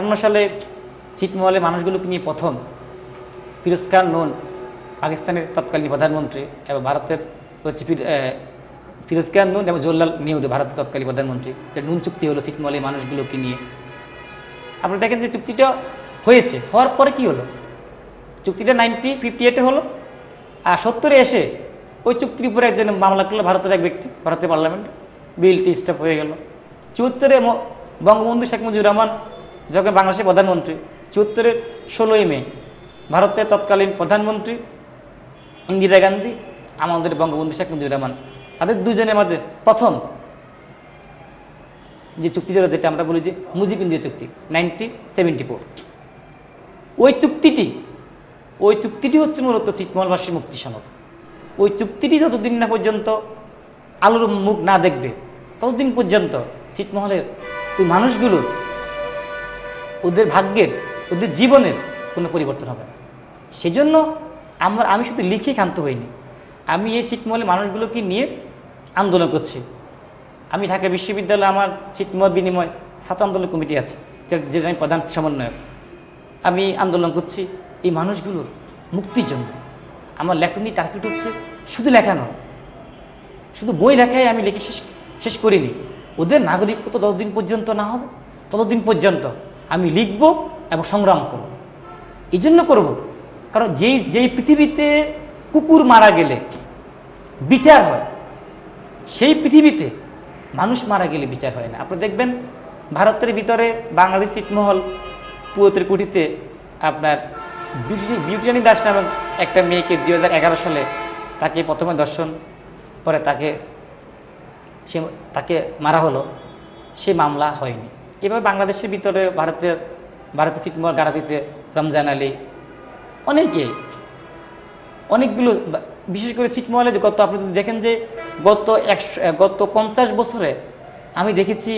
আটান্ন সালে ছিটমহলে মানুষগুলোকে নিয়ে প্রথম ফিরোজ খান নুন পাকিস্তানের তৎকালীন প্রধানমন্ত্রী এবং ভারতের হচ্ছে ফিরোজ খান নুন এবং জওয়াহরলাল নেহরু, ভারতের তৎকালীন প্রধানমন্ত্রী। যে নুন চুক্তি হলো ছিটমহলে মানুষগুলোকে নিয়ে। আপনি দেখেন যে চুক্তিটা হয়েছে, হওয়ার পরে কি হলো? চুক্তিটা নাইনটি ফিফটি এইটে হলো, আর সত্তরে এসে ওই চুক্তির উপরে একজন মামলা করল ভারতের এক ব্যক্তি ভারতের পার্লামেন্ট। বিলটি স্টপ হয়ে গেল। চুয়াত্তরে বঙ্গবন্ধু শেখ মুজিবুর রহমান যখন বাংলাদেশের প্রধানমন্ত্রী। চুয়াত্তরের ষোলোই মে, ভারতের তৎকালীন প্রধানমন্ত্রী ইন্দিরা গান্ধী, আমাদের বঙ্গবন্ধু শেখ মুজিবুর রহমান। তাদের দুজনের মাঝে প্রথম যে চুক্তি যেটা আমরা বলি যে মুজিব ইন্দিয়া চুক্তি নাইনটি সেভেন্টি ফোর ওই চুক্তিটি ওই চুক্তিটি হচ্ছে মূলত ছিটমহলবাসী মুক্তি সনদ। ওই চুক্তিটি যতদিন না পর্যন্ত আলোর মুখ না দেখবে, ততদিন পর্যন্ত ছিটমহলের ওই মানুষগুলোর ওদের ভাগ্যের, ওদের জীবনের কোনো পরিবর্তন হবে না। সেজন্য আমার, আমি শুধু লিখে ক্ষান্ত হইনি। আমি এই ছিটমহলের মানুষগুলোকে নিয়ে আন্দোলন করছি। আমি ঢাকা বিশ্ববিদ্যালয়ে আমার ছিটমহল বিনিময় ছাত্র আন্দোলন কমিটি আছে যে- যে আমি প্রধান সমন্বয়ক। আমি আন্দোলন করছি এই মানুষগুলোর মুক্তির জন্য। আমার লেখনী টার্গেট হচ্ছে শুধু লেখা নয়। শুধু বই লেখাই আমি লিখে শেষ শেষ করিনি। ওদের নাগরিকত্ব ততদিন পর্যন্ত না হবে, ততদিন পর্যন্ত আমি লিখব এবং সংগ্রাম করব। এই জন্য করব। কারণ যেই যেই পৃথিবীতে কুকুর মারা গেলে বিচার হয়, সেই পৃথিবীতে মানুষ মারা গেলে বিচার হয় না। আপনি দেখবেন ভারতের ভিতরে বাংলাদেশ ছিটমহল পুয়তের কুটিতে আপনার বিউটি- বিউটিরানী দাস নামক একটা মেয়েকে দু হাজার এগারো সালে তাকে প্রথমে দর্শন পরে তাকে সে, তাকে মারা হলো। সে মামলা হয়নি। এভাবে বাংলাদেশের ভিতরে ভারতের ভারতের ছিটমহল গাড়াতিতে রমজান আলী, অনেকে, অনেকগুলো, বিশেষ করে ছিটমহলে যে গত আপনি যদি দেখেন যে গত একশো, গত পঞ্চাশ বছরে আমি দেখেছি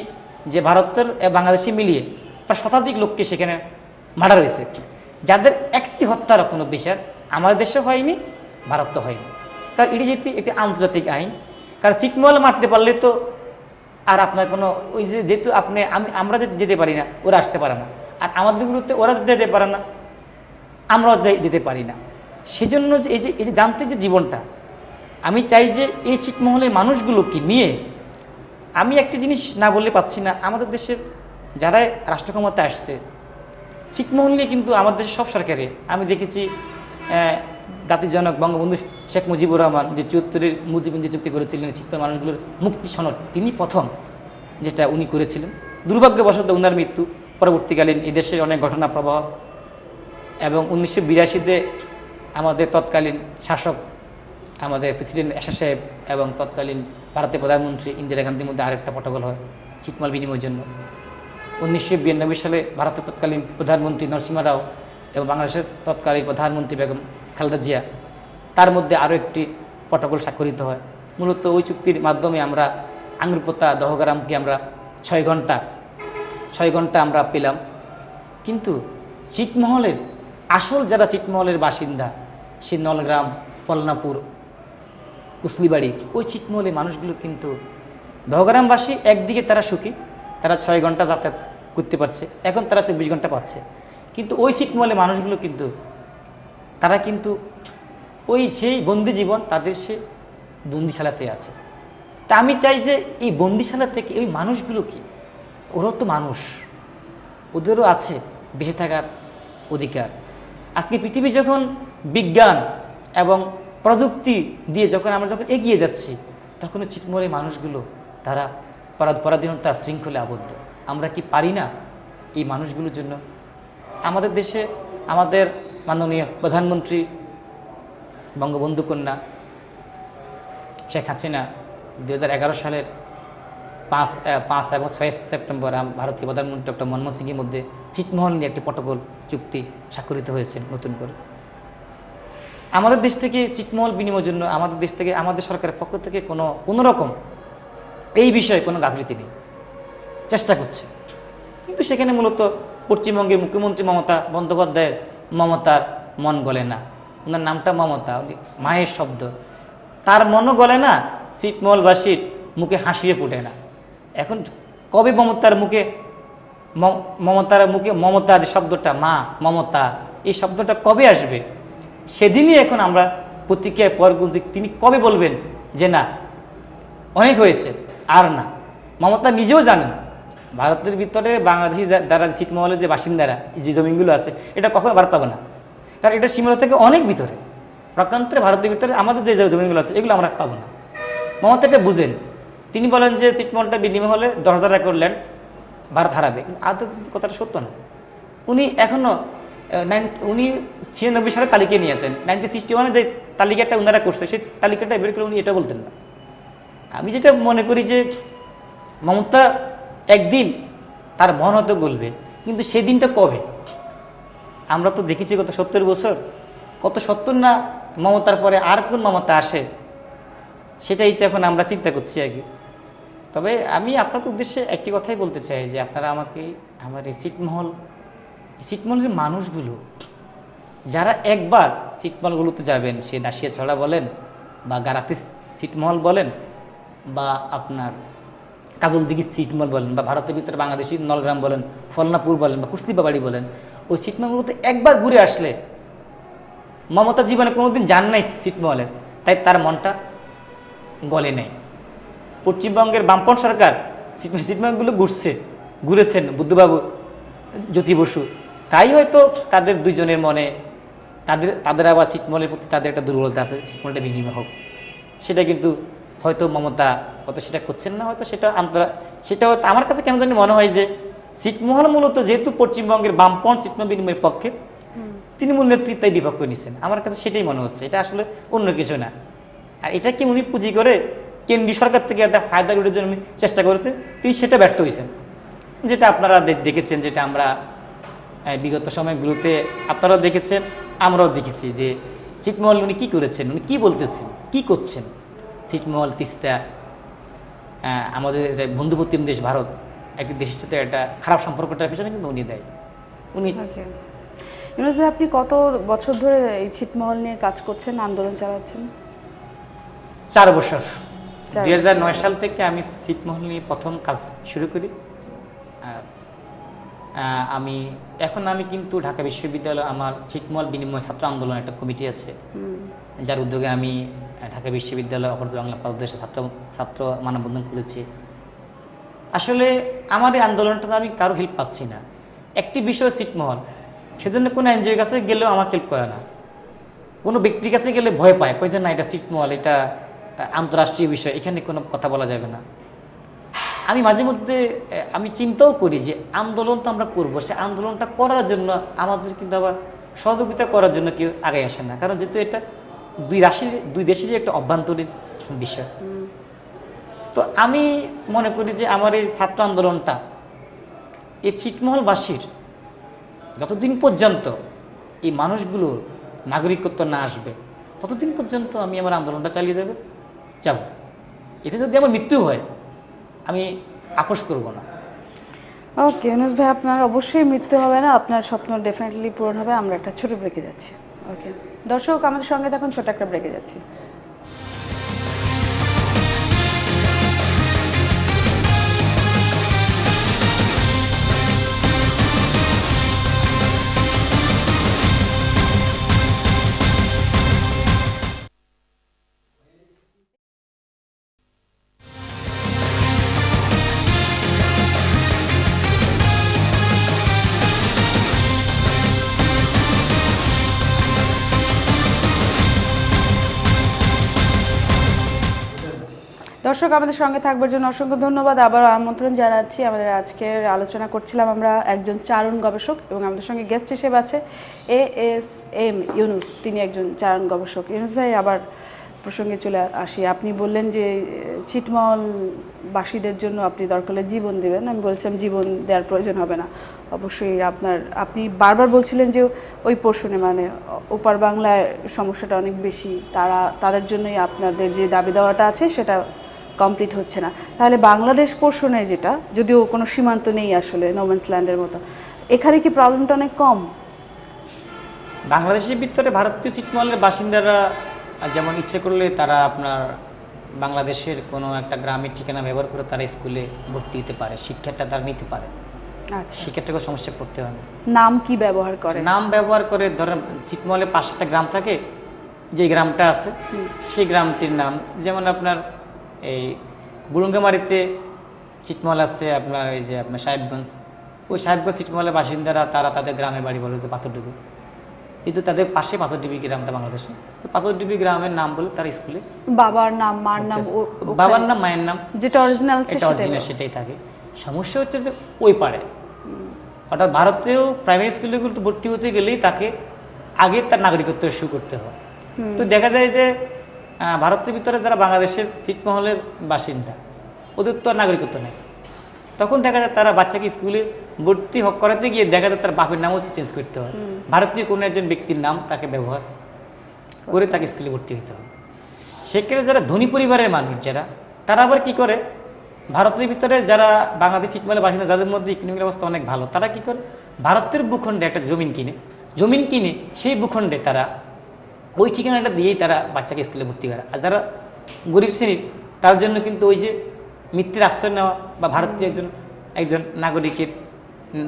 যে ভারতের বাংলাদেশে মিলিয়ে প্রায় শতাধিক লোককে সেখানে মারা রয়েছে যাদের একটি হত্যার কোনো বিচার আমাদের দেশে হয়নি, ভারতে হয়নি। কারণ এটি যেহেতু একটি আন্তর্জাতিক আইন, কারণ ছিটমহল মারতে পারলে তো আর আপনার কোনো, ওই যে যেহেতু আপনি, আমি, আমরা যেতে পারি না, ওরা আসতে পারে না। আর আমাদের বিরুদ্ধে ওরা যেতে পারে না, আমরাও যেতে পারি না। সেজন্য যে এই যে এই যে যান্ত্রিক যে জীবনটা, আমি চাই যে এই ছিটমহলের মানুষগুলোকে নিয়ে, আমি একটি জিনিস না বললে পাচ্ছি না, আমাদের দেশের যারা রাষ্ট্র ক্ষমতায় আসছে ছিটমহল নিয়ে কিন্তু আমাদের দেশের সব সরকারে, আমি দেখেছি জাতির জনক, বঙ্গবন্ধু শেখ মুজিবুর রহমান যে চুয়াত্তরের মুজিবন্দি চুক্তি করেছিলেন ছিটমহল মানুষগুলোর মুক্তি সনদ, তিনি প্রথম যেটা উনি করেছিলেন। দুর্ভাগ্যবশত উনার মৃত্যু পরবর্তীকালীন এই দেশে অনেক ঘটনা প্রবাহ এবং উনিশশো বিরাশিতে আমাদের তৎকালীন শাসক, আমাদের প্রেসিডেন্ট এশা সাহেব এবং তৎকালীন ভারতের প্রধানমন্ত্রী ইন্দিরা গান্ধীর মধ্যে আরেকটা প্রটোকল হয়, চিকমাল বিনিময়ের জন্য। উনিশশো বিরানব্বই সালে ভারতের তৎকালীন প্রধানমন্ত্রী নরসিমা রাও এবং বাংলাদেশের তৎকালীন প্রধানমন্ত্রী বেগম খালেদা জিয়া তার মধ্যে আরও একটি প্রটোকল স্বাক্ষরিত হয়। মূলত ওই চুক্তির মাধ্যমে আমরা আঙ্গুরপোতা দহগ্রামকে আমরা ছয় ঘণ্টা ছয় ঘণ্টা আমরা পেলাম। কিন্তু ছিটমহলের, আসল যারা ছিটমহলের বাসিন্দা, সে নলগ্রাম, পলনাপুর কুসলিবাড়ি ওই ছিটমহলের মানুষগুলো কিন্তু দহগ্রামবাসী একদিকে তারা সুখী, তারা ছয় ঘণ্টা যাতায়াত করতে পারছে, এখন তারা চব্বিশ ঘণ্টা পাচ্ছে। কিন্তু ওই ছিটমহলের মানুষগুলো কিন্তু, তারা কিন্তু ওই সেই বন্দি জীবন তাদের সে বন্দিশালাতে আছে। তা আমি চাই যে এই বন্দিশালা থেকে ওই মানুষগুলো কি? ওরাও তো মানুষ। ওদেরও আছে বেঁচে থাকার অধিকার। আজকে পৃথিবী যখন বিজ্ঞান এবং প্রযুক্তি দিয়ে যখন আমরা যখন এগিয়ে যাচ্ছি তখন ছিটমহলের মানুষগুলো তারা পরাধ পরাধীনতা শৃঙ্খলে আবদ্ধ। আমরা কি পারি না এই মানুষগুলোর জন্য? আমাদের দেশে আমাদের মাননীয় প্রধানমন্ত্রী বঙ্গবন্ধু কন্যা শেখ হাসিনা দু হাজার এগারো সালের পাঁচ পাঁচ এবং ছয় সেপ্টেম্বর ভারতীয় প্রধানমন্ত্রী ডক্টর মনমোহন সিংয়ের মধ্যে ছিটমহল নিয়ে একটি প্রটোকল চুক্তি স্বাক্ষরিত হয়েছে নতুন করে। আমাদের দেশ থেকে ছিটমহল বিনিময়ের জন্য আমাদের দেশ থেকে আমাদের সরকারের পক্ষ থেকে কোনো কোনোরকম এই বিষয়ে কোনো গাফিলতি নেই। চেষ্টা করছে। কিন্তু সেখানে মূলত পশ্চিমবঙ্গের মুখ্যমন্ত্রী মমতা বন্দ্যোপাধ্যায়ের মমতার মন গলে না। ওনার নামটা মমতা মায়ের শব্দ। তার মনও গলে না ছিটমহলবাসীর মুখে হাসিয়ে ফুটে না। এখন কবে মমতার মুখে মমতার মুখে মমতার শব্দটা, মা, মমতা, এই শব্দটা কবে আসবে? সেদিনই এখন আমরা প্রতিক্রিয়ায় পর গুনছি, তিনি কবে বলবেন যে না, অনেক হয়েছে, আর না। মমতা নিজেও জানেন, ভারতের ভিতরে বাংলাদেশি যারা ছিটমহলের যে বাসিন্দারা যে জমিগুলো আছে, এটা কখনো ভারত পাবে না। কারণ এটা সীমানা থেকে অনেক ভিতরে। প্রকান্তরে ভারতের ভিতরে আমাদের যে জমিগুলো আছে এগুলো আমরা পাবো না। মমতা এটা বুঝেন। তিনি বলেন যে ছিটমহলটা বিনিময় হলে দশ হাজার একর ল্যান্ড ভারত হারাবে। আদৌ কথাটা সত্য না। উনি এখনও আহ, 90 উনি ছিয়ানব্বই সালে তালিকা নিয়েছেন নাইনটিন সিক্সটি ওয়ানে যে তালিকাটা উনারা করছে সেই তালিকাটা বের করে উনি এটা বলতেন না। আমি যেটা মনে করি যে মমতা একদিন তার হয়তো বলবে কিন্তু সেদিনটা কবে? আমরা তো দেখেছি গত সত্তর বছর। কত সত্তর না মমতার পরে আর কোন মমতা আসে? সেটাই তো এখন আমরা চিন্তা করছি আগে। তবে আমি আপনাদের উদ্দেশ্যে একটি কথাই বলতে চাই যে আপনারা আমাকে, আমার এই ছিটমহল, এই ছিটমহলের মানুষগুলো, যারা একবার ছিটমহলগুলোতে যাবেন, সে দাসিয়া ছড়া বলেন, বা গারাতে ছিটমহল বলেন, বা আপনার কাজল দিঘির ছিটমহল বলেন বা ভারতের ভিতরে বাংলাদেশি নলগ্রাম বলেন, ফলনাপুর বলেন বা কুস্তিবাবাড়ি বলেন, ওই ছিটমহলগুলোতে একবার ঘুরে আসলে মমতা জীবনে কোনোদিন যান নাই ছিটমহলে তাই তার মনটা গলে নেই পশ্চিমবঙ্গের বামপন সরকার সিটম্যানগুলো ঘুরছে, ঘুরেছেন বুদ্ধবাবু, জ্যোতি বসু। তাই হয়তো তাদের দুইজনের মনে, তাদের তাদের আবার ছিটমলের প্রতি তাদের একটা দুর্বলতা আছে ছিটমলটা বিনিময় হোক। সেটা কিন্তু হয়তো মমতা হয়তো সেটা করছেন না হয়তো সেটা আন্তরা সেটা হয়তো আমার কাছে কেন জানি মনে হয় যে ছিটমহল মূলত যেহেতু পশ্চিমবঙ্গের বামপন ছিটমহল বিনিময়ের পক্ষে তৃণমূল নেতৃত্বাই বিপক্ষ নিচ্ছেন আমার কাছে সেটাই মনে হচ্ছে। এটা আসলে অন্য কিছু না। আর এটা কি উনি পুঁজি করে কেন্দ্রীয় সরকার থেকে একটা ফায়দা লুটের জন্য চেষ্টা করেছেন তিনি সেটা ব্যর্থ হয়েছেন। যেটা আপনারা দেখেছেন যেটা আমরা বিগত সময়গুলোতে আপনারাও দেখেছেন আমরাও দেখেছি যে ছিটমহল উনি কি করেছেন? উনি কি বলতেছেন? কি করছেন? ছিটমহল তিস্তা আমাদের বন্ধুপ্রতিম দেশ ভারত একটি দেশের সাথে একটা খারাপ সম্পর্কটার পিছনে কিন্তু উনি দেয়। উনি ইউনুস ভাই আপনি কত বছর ধরে এই ছিটমহল নিয়ে কাজ করছেন আন্দোলন চালাচ্ছেন? চার বছর। দুই হাজার নয় সাল থেকে আমি ছিটমহল নিয়ে প্রথম কাজ শুরু করি। আমি এখন আমি কিন্তু ঢাকা বিশ্ববিদ্যালয় আমার ছিটমহল বিনিময় ছাত্র আন্দোলন একটা কমিটি আছে। যার উদ্যোগে আমি ঢাকা বিশ্ববিদ্যালয় অপরাধ বাংলা প্রদেশে ছাত্র ছাত্র মানববন্ধন করেছি। আসলে আমার এই আন্দোলনটা আমি কারও হেল্প পাচ্ছি না। একটি বিষয় ছিটমহল সেজন্য কোনো এনজিওর কাছে গেলেও আমাকে হেল্প করে না। কোনো ব্যক্তির কাছে গেলে ভয় পায় কই যে না, এটা ছিটমহল এটা আন্তরাষ্ট্রীয় বিষয়, এখানে কোনো কথা বলা যাবে না। আমি মাঝে মধ্যে আমি চিন্তাও করি যে আন্দোলন তো আমরা করব, সে আন্দোলনটা করার জন্য আমাদের কিন্তু আবার সহযোগিতা করার জন্য কেউ আগে আসে না। কারণ যেহেতু এটা দুই রাশির, দুই দেশেরই একটা অভ্যন্তরীণ বিষয়। তো আমি মনে করি যে আমার এই ছাত্র আন্দোলনটা, এই ছিটমহলবাসীর যতদিন পর্যন্ত এই মানুষগুলোর নাগরিকত্ব না আসবে, ততদিন পর্যন্ত আমি আমার আন্দোলনটা চালিয়ে দেবে যাব এতে যদি আমার মৃত্যু হয়, আমি আপোষ করব না। ওকে ইউনুস ভাই, আপনার অবশ্যই মৃত্যু হবে না, আপনার স্বপ্ন ডেফিনেটলি পূরণ হবে, আমরা একটা ছোট ব্রেকে যাচ্ছি। ওকে দর্শক আমাদের সঙ্গে এখন ছোট একটা ব্রেকে যাচ্ছি। দর্শক, আমাদের সঙ্গে থাকবার জন্য অসংখ্য ধন্যবাদ। আবার আমন্ত্রণ জানাচ্ছি। আমাদের আজকের আলোচনা করছিলাম আমরা একজন চারণ গবেষক এবং আমাদের সঙ্গে গেস্ট হিসেবে আছে এ এস এম ইউনুস। তিনি একজন চারণ গবেষক। ইউনুস ভাই, আবার প্রসঙ্গে চলে আসি। আপনি বললেন যে ছিটমহল বাসীদের জন্য আপনি দরকার জীবন দেবেন। আমি বলছিলাম জীবন দেওয়ার প্রয়োজন হবে না। অবশ্যই আপনার, আপনি বারবার বলছিলেন যে, ওই পোর্শনে মানে ওপার বাংলায় সমস্যাটা অনেক বেশি। তারা, তাদের জন্যই আপনাদের যে দাবি দেওয়াটা আছে, সেটা কমপ্লিট হচ্ছে না। তাহলে বাংলাদেশ পোর্শনে যেটা যদিও কোনো সীমান্ত নেই আসলে নোম্যান্স ল্যান্ডের মতো এখানে কি প্রবলেমটা অনেক কম? বাংলাদেশের ভিতরে ভারতীয় ছিটমহলের বাসিন্দারা যেমন ইচ্ছে করলে তারা আপনার বাংলাদেশের কোনো একটা গ্রামের ঠিকানা ব্যবহার করে তারা স্কুলে ভর্তি হতে পারে শিক্ষাটা তারা নিতে পারে। আচ্ছা। সেক্ষেত্রে কোনো সমস্যা পড়তে হয় না। নাম কি ব্যবহার করে? নাম ব্যবহার করে ধরেন ছিটমহলে পাঁচটা গ্রাম থাকে যে গ্রামটা আছে সেই গ্রামটির নাম যেমন আপনার এই বুরুঙ্গামারিতে ছিটমহল আছে আপনার এই যে আপনার সাহেবগঞ্জ। ওই সাহেবগঞ্জ ছিটমহলের বাসিন্দারা তারা তাদের গ্রামের বাড়ি বলে যে পাথরডুবি। কিন্তু তাদের পাশে পাথরডুবি গ্রামটা বাংলাদেশে। পাথরডুবি গ্রামের নাম বলে তার স্কুলে। বাবার নাম মার নাম বাবার নাম মায়ের নাম। যেটা অরিজিনাল এটা অরিজিনাল সেটাই থাকে। সমস্যা হচ্ছে যে ওই পারে অর্থাৎ ভারতেও প্রাইমারি স্কুলগুলোতে ভর্তি হতে গেলেই তাকে আগে তার নাগরিকত্ব ইস্যু করতে হয়। তো দেখা যায় যে ভারতের ভিতরে যারা বাংলাদেশের ছিটমহলের বাসিন্দা ওদের তো আর নাগরিকত্ব নেই। তখন দেখা যায় তারা বাচ্চাকে স্কুলে ভর্তি করাতে গিয়ে দেখা যায় তার বাপের নামও চেঞ্জ করতে হয়। ভারতীয় কোনো একজন ব্যক্তির নাম তাকে ব্যবহার করে তাকে স্কুলে ভর্তি হতে হবে সেক্ষেত্রে যারা ধনী পরিবারের মানুষ যারা তারা আবার কি করে? ভারতের ভিতরে যারা বাংলাদেশ ছিটমহলের বাসিন্দা যাদের মধ্যে ইকোনমিক অবস্থা অনেক ভালো তারা কি করে? ভারতের ভূখণ্ডে একটা জমিন কিনে জমিন কিনে সেই ভূখণ্ডে তারা ওই ঠিকানাটা দিয়েই তারা বাচ্চাকে স্কুলে ভর্তি করে। আর যারা গরিব শ্রেণির, তার জন্য কিন্তু ওই যে মৃত্যুর আশ্রয় নেওয়া বা ভারতীয় একজন একজন নাগরিকের,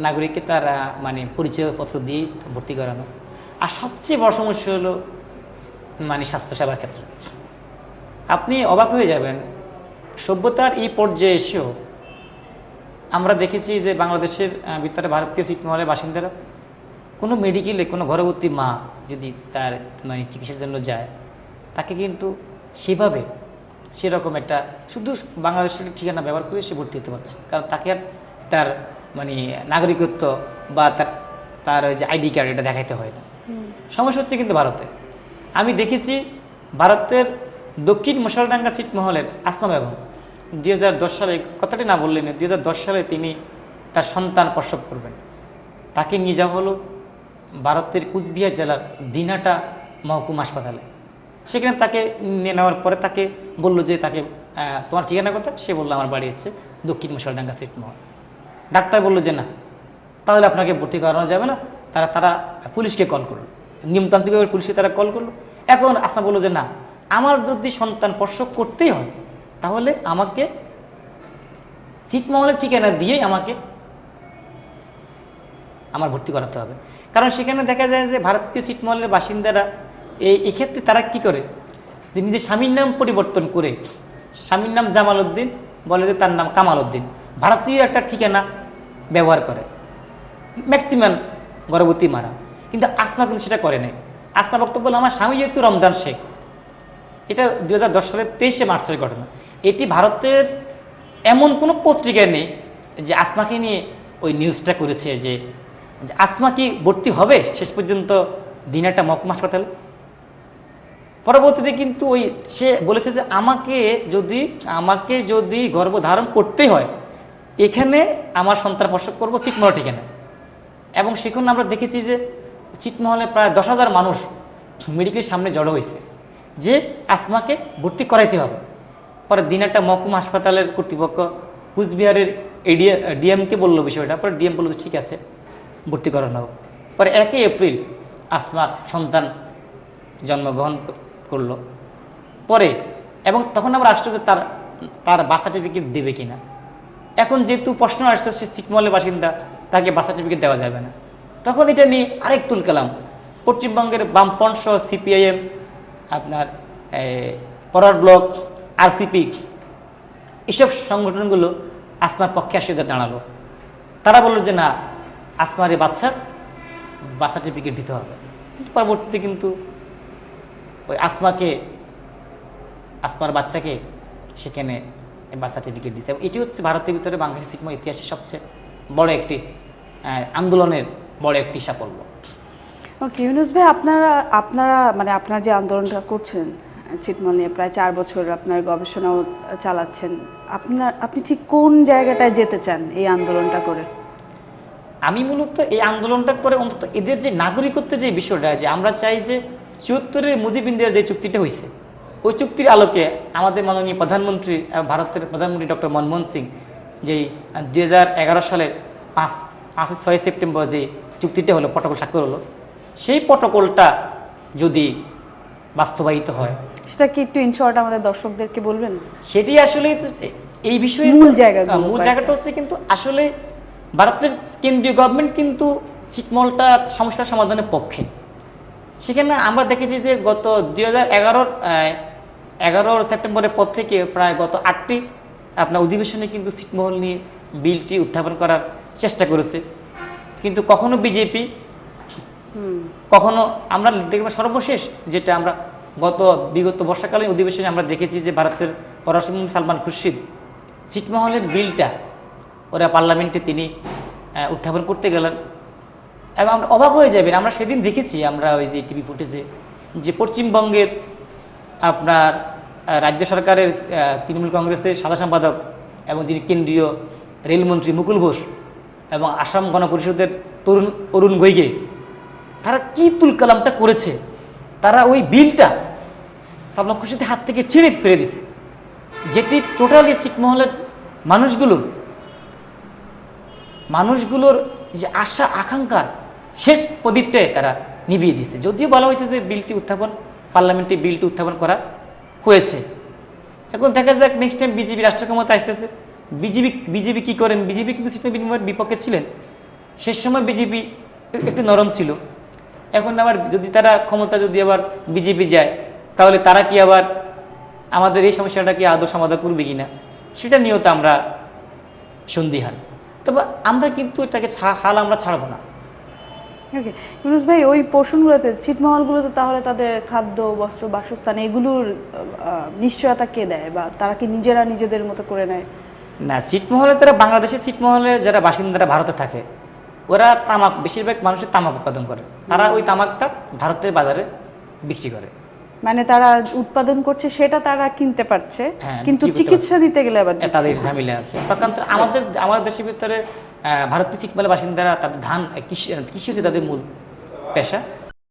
নাগরিককে তারা মানে পরিচয়পত্র দিয়েই ভর্তি করানো। আর সবচেয়ে বড় সমস্যা হলো মানে স্বাস্থ্যসেবার ক্ষেত্রে। আপনি অবাক হয়ে যাবেন, সভ্যতার এই পর্যায়ে এসেও আমরা দেখেছি যে বাংলাদেশের ভিতরে ভারতীয় ছিটমহলের বাসিন্দারা কোনো মেডিকেলে কোনো গর্ভবতী মা যদি তার মানে চিকিৎসার জন্য যায় তাকে কিন্তু সেভাবে সেরকম একটা শুধু বাংলাদেশের ঠিকানা ব্যবহার করে সে ভর্তি হতে পারছে। কারণ তাকে আর তার মানে নাগরিকত্ব বা তার তার ওই যে আইডি কার্ড এটা দেখাইতে হয় না। সমস্যা হচ্ছে কিন্তু ভারতে। আমি দেখেছি ভারতের দক্ষিণ মশালডাঙ্গা ছিটমহলের আসমা বেগম দুই হাজার দশ সালে কথাটি না বললেন দুই হাজার দশ সালে তিনি তার সন্তান প্রসব করবেন। তাকে নিয়ে যাওয়া হলো ভারতের কুচবিহার জেলার দিনাটা মহকুমা হাসপাতালে। সেখানে তাকে নিয়ে নেওয়ার পরে তাকে বলল যে তাকে তোমার ঠিকানা কথা সে বলল, আমার বাড়ি হচ্ছে দক্ষিণ মশালডাঙ্গা ছিটমহল ডাক্তার বলল যে, না, তাহলে আপনাকে ভর্তি করানো যাবে না। তারা তারা পুলিশকে কল করল। নিয়মতান্ত্রিকভাবে পুলিশকে তারা কল করল। এখন আসনা বলল যে, না, আমার যদি সন্তান প্রসব করতেই হয়, তাহলে আমাকে ছিটমহলের ঠিকানা দিয়েই আমাকে আমার ভর্তি করাতে হবে। কারণ সেখানে দেখা যায় যে ভারতীয় ছিটমহলের বাসিন্দারা এই এক্ষেত্রে তারা কি করে? যে নিজের স্বামীর নাম পরিবর্তন করে, স্বামীর নাম জামাল উদ্দিন বলে যে তার নাম কামাল উদ্দিন ভারতীয় একটা ঠিকানা ব্যবহার করে। ম্যাক্সিমাম গর্ভবতী মারা। কিন্তু আসমা কিন্তু সেটা করে নাই। আসমা বক্তব্য আমার স্বামী যেহেতু রমজান শেখ, এটা দু হাজার দশ সালের তেইশে মার্চের ঘটনা। এটি ভারতের এমন কোনো পত্রিকায় নেই যে আত্মাকে নিয়ে ওই নিউজটা করেছে যে আত্মা কি ভর্তি হবে? শেষ পর্যন্ত দিনাটা মহকুমা হাসপাতালে পরবর্তীতে কিন্তু ওই সে বলেছে যে আমাকে যদি আমাকে যদি গর্ভধারণ করতে হয়, এখানে আমার সন্তান প্রসব করব চিটমহল ঠিকানা। এবং সেখানে আমরা দেখেছি যে চিটমহলে প্রায় দশ হাজার মানুষ মেডিকেলের সামনে জড়ো হয়েছে, যে আত্মাকে ভর্তি করাইতে হবে। পরে দিনাটা মহকুমা হাসপাতালের কর্তৃপক্ষ কুচবিহারের এডিএ ডিএমকে বলল বিষয়টা। পরে ডিএম বলল যে ঠিক আছে ভর্তি করানো হোক পরে একই এপ্রিল আসমা সন্তান জন্মগ্রহণ করল। পরে এবং তখন আমরা আশ্চর্য তার তার বার্থ সার্টিফিকেট দেবে কিনা। এখন যেহেতু প্রশ্ন আসছে, সে চিকমলের বাসিন্দা, তাকে বার্থ সার্টিফিকেট দেওয়া যাবে না। তখন এটা নিয়ে আরেক তুলকালাম পশ্চিমবঙ্গের বামপন্থ সিপিআইএম, আপনার পরার ব্লক, আরসিপি, এসব সংগঠনগুলো আসমার পক্ষে আসে দাঁড়াল। তারা বলল যে না আসমার বাচ্চার বার্থ সার্টিফিকেট দিতে হবে। পরবর্তীতে কিন্তু ওই আসমাকে, আসমার বাচ্চাকে সেখানে বার্থ সার্টিফিকেট দিচ্ছে এবং এটি হচ্ছে ভারতের ভিতরে বাংলাদেশের শিক্ষা ইতিহাসের সবচেয়ে বড় একটি আন্দোলনের বড় একটি সাফল্য। ওকে, ইউনুস ভাই, আপনারা আপনারা মানে আপনার যে আন্দোলনটা করছেন ছিটমহল নিয়ে প্রায় চার বছর আপনার গবেষণাও চালাচ্ছেন, আপনার, আপনি ঠিক কোন জায়গাটায় যেতে চান এই আন্দোলনটা করে? আমি মূলত এই আন্দোলনটা করে অন্তত এদের যে নাগরিকত্বের যে বিষয়টা যে আমরা চাই যে চুয়াত্তরের মুজিব ইন্ডিয়ার যে চুক্তিটা হয়েছে ওই চুক্তির আলোকে আমাদের মাননীয় প্রধানমন্ত্রী ভারতের প্রধানমন্ত্রী ডক্টর মনমোহন সিং যেই দুই সালের পাঁচ পাঁচ ছয় সেপ্টেম্বর যে চুক্তিটা হলো প্রটোকল স্বাক্ষর হলো সেই প্রটোকলটা যদি বাস্তবায়িত হয়। সেটা কি একটু ইনশর্ট আমাদের দর্শকদেরকে বলবেন? সেটি আসলে এই বিষয়ে মূল জায়গাটা হচ্ছে কিন্তু আসলে ভারতের কেন্দ্রীয় গভর্নমেন্ট কিন্তু ছিটমহলটা সমস্যার সমাধানের পক্ষে। সেখানে আমরা দেখেছি যে গত দুই হাজার এগারোর এগারো সেপ্টেম্বরের পর থেকে প্রায় গত আটটি আপনার অধিবেশনে কিন্তু ছিটমহল নিয়ে বিলটি উত্থাপন করার চেষ্টা করেছে। কিন্তু কখনো বিজেপি কখনো আমরা দেখব সর্বশেষ যেটা আমরা গত বিগত বর্ষাকালীন অধিবেশনে আমরা দেখেছি যে ভারতের পররাষ্ট্রমন্ত্রী সালমান খুরশিদ ছিটমহলের বিলটা ওরা পার্লামেন্টে তিনি উত্থাপন করতে গেলেন। এবং আমরা অবাক হয়ে যাবেন আমরা সেদিন দেখেছি, আমরা ওই যে টিভি ফুটেজে, যে পশ্চিমবঙ্গের আপনার রাজ্য সরকারের তৃণমূল কংগ্রেসের সাদা সম্পাদক এবং যিনি কেন্দ্রীয় রেলমন্ত্রী মুকুল ঘোষ এবং আসাম গণপরিষদের তরুণ, অরুণ গৈগে তারা কি তুলকালামটা করেছে? তারা ওই বিলটা সালমান খুরশিদের হাত থেকে ছিঁড়ে ফেলে দিছে যেটি টোটালি ছিটমহলের মানুষগুলোর মানুষগুলোর যে আশা আকাঙ্ক্ষার শেষ প্রদীপটাই তারা নিভিয়ে দিছে যদিও বলা হয়েছে যে বিলটি উত্থাপন, পার্লামেন্টে বিলটি উত্থাপন করা হয়েছে। এখন দেখা যাক নেক্সট টাইম বিজেপি রাষ্ট্র ক্ষমতা আসতেছে। বিজেপি বিজেপি কি করেন? বিজেপি কিন্তু শীত বিনিময়ের বিপক্ষে ছিলেন। শেষ সময় বিজেপি একটু নরম ছিল। এখন আবার যদি তারা ক্ষমতা যদি আবার বিজেপি যায়, তাহলে তারা কি আবার আমাদের এই সমস্যাটা কি আদৌ সমাধান করবে কিনা? সেটা নিয়েও তো আমরা সন্দিহান। তবে আমরা কিন্তু এটাকে হাল আমরা ছাড়বো না। ওকে ইউনুস ভাই ওই পোর্শনগুলোতে ছিটমহলগুলোতে তাহলে তাদের খাদ্য বস্ত্র বাসস্থান এগুলোর নিশ্চয়তা কে দেয় বা তারা কি নিজেরা নিজেদের মতো করে নেয়? না ছিটমহলে তারা বাংলাদেশের ছিটমহলে যারা বাসিন্দারা ভারতে থাকে ওরা তামাক বেশিরভাগ মানুষের তামাক উৎপাদন করে। তারা ওই তামাকটা ভারতের বাজারে বিক্রি করে। মানে তারা উৎপাদন করছে সেটা তারা কিনতে পারছে হ্যাঁ, কিন্তু চিকিৎসা দিতে গেলে আবার তাদের। ঝামেলা আছে। আমাদের আমাদের দেশের ভিতরে আহ, ভারতীয় ছিটমহলের বাসিন্দারা তাদের ধান কৃষি কৃষি হচ্ছে তাদের মূল পেশা।